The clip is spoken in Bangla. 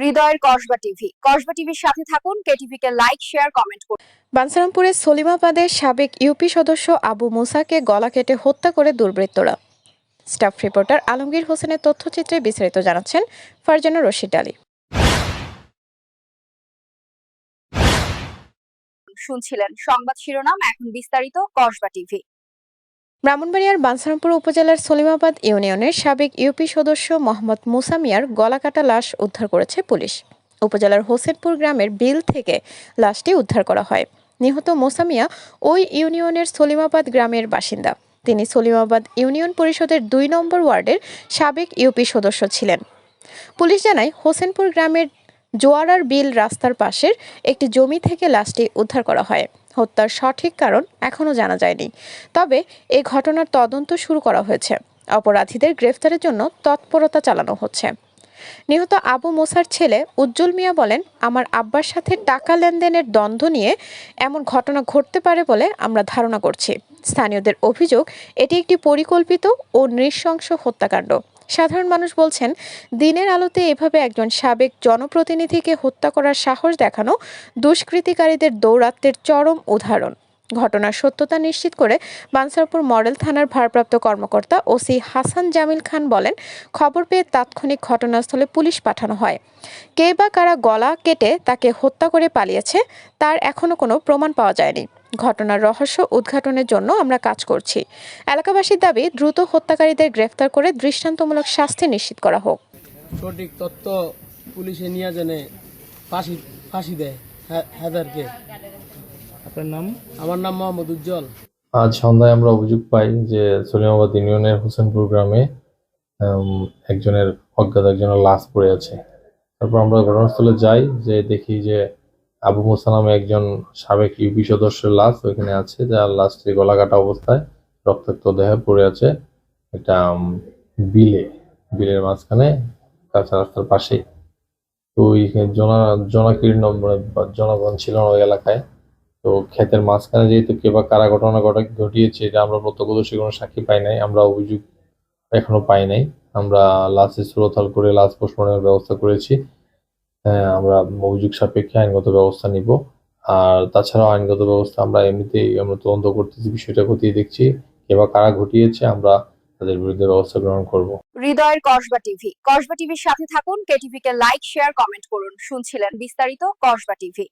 হৃদয়ের কসবা টিভি। কসবা টিভির সাথে থাকুন কেটিভি কে লাইক শেয়ার কমেন্ট করুন। বানসারামপুরের সলিমাবাদের সাবেক ইউপি সদস্য আবু মুসাকে গলা কেটে হত্যা করে দুর্বৃত্তরা। স্টাফ রিপোর্টার আলমগীর হোসেনের তথ্যচিত্রে বিস্তারিত জানাচ্ছেন ফারজানা রশিদ আলী। শুনছিলেন সংবাদ শিরোনাম এখন বিস্তারিত কসবা টিভি। ব্রাহ্মণবাড়িয়ার বানসারামপুর উপজেলার সলিমাবাদ ইউনিয়নের সাবেক ইউপি সদস্য মোহাম্মদ মুসা মিয়ার গলাকাটা লাশ উদ্ধার করেছে পুলিশ। উপজেলার হোসেনপুর গ্রামের বিল থেকে লাশটি উদ্ধার করা হয়। নিহত মোসা মিয়া ওই ইউনিয়নের সলিমাবাদ গ্রামের বাসিন্দা। তিনি সলিমাবাদ ইউনিয়ন পরিষদের দুই নম্বর ওয়ার্ডের সাবেক ইউপি সদস্য ছিলেন। পুলিশ জানায়, হোসেনপুর গ্রামের জোয়ারার বিল রাস্তার পাশের একটি জমি থেকে লাশটি উদ্ধার করা হয়। হত্যার সঠিক কারণ এখনও জানা যায়নি। তবে এই ঘটনার তদন্ত শুরু করা হয়েছে। অপরাধীদের গ্রেফতারের জন্য তৎপরতা চালানো হচ্ছে। নিহত আবু মোসার ছেলে উজ্জ্বল মিয়া বলেন, আমার আব্বার সাথে টাকা লেনদেনের দ্বন্দ্ব নিয়ে এমন ঘটনা ঘটতে পারে বলে আমরা ধারণা করছি। স্থানীয়দের অভিযোগ, এটি একটি পরিকল্পিত ও নৃশংস হত্যাকাণ্ড। সাধারণ মানুষ বলছেন, দিনের আলোতে এভাবে একজন সাবেক জনপ্রতিনিধিকে হত্যা করার সাহস দেখানো দুষ্কৃতিকারীদের দৌরাত্মের চরম উদাহরণ। ঘটনার সত্যতা নিশ্চিত করে বানসারপুর মডেল থানার ভারপ্রাপ্ত কর্মকর্তা ওসি হাসান জামিল খান বলেন, খবর পেয়ে তাৎক্ষণিক ঘটনাস্থলে পুলিশ পাঠানো হয়। কে বা কারা গলা কেটে তাকে হত্যা করে পালিয়েছে, তার এখনও কোনো প্রমাণ পাওয়া যায়নি। ঘটনার রহস্য উদ্ঘাটনের জন্য আমরা কাজ করছি। এলাকাবাসীর দাবি দ্রুত হত্যাকারীদের গ্রেফতার করে দৃষ্টান্তমূলক শাস্তি নিশ্চিত করা হোক। সঠিক তথ্য পুলিশে নিয়ে জেনে ফাঁসি ফাঁসি দেয় হ্যা- হেদারকে। আপনার নাম? আমার নাম মোহাম্মদ উজ্জ্বল। আজ সন্ধ্যায় আমরা অভিযোগ পাই যে সলিমাবাদ ইউনিয়নের হোসেনপুর গ্রামে একজনের অজ্ঞাত একজনের লাশ পড়ে আছে। তারপর আমরা ঘটনাস্থলে যাই যে দেখি যে আবু মুসা নামে একজন সাবেক ইউপি সদস্যের লাশ ওইখানে আছে যার লাশটি গলা কাটা অবস্থায় রক্তাক্ত দেহে পড়ে আছে উম, বিলে বিলের মাঝখানে কাঁচা রাস্তার পাশে তো ওই জনা জনাকীর্ণ মানে জনগণ ছিল ওই এলাকায়। তো ক্ষেতের মাঝখানে যেহেতু কে বা কারা ঘটনা ঘটা- ঘটিয়েছে এটা আমরা প্রত্যক্ষদর্শী কোনো সাক্ষী পাই নাই আমরা অভিযোগ এখনও পাই নাই। আমরা লাশে সুরতাল করে লাশ পোস্টমর্টমের ব্যবস্থা করেছি। আমরা অভিযোগ সাপেক্ষে আইনগত ব্যবস্থা নিব। আর তাছাড়াও আইনগত ব্যবস্থা আমরা এমনিতেই আমরা তদন্ত করতেছি, বিষয়টা খতিয়ে দেখছি এবার কারা ঘটিয়েছে, আমরা তাদের বিরুদ্ধে ব্যবস্থা গ্রহণ করব। হৃদয়ের কসবা টিভি। কসবা টিভির সাথে থাকুন কেটিভি কে লাইক, শেয়ার, কমেন্ট করুন। শুনছিলেন বিস্তারিত কসবা টিভি।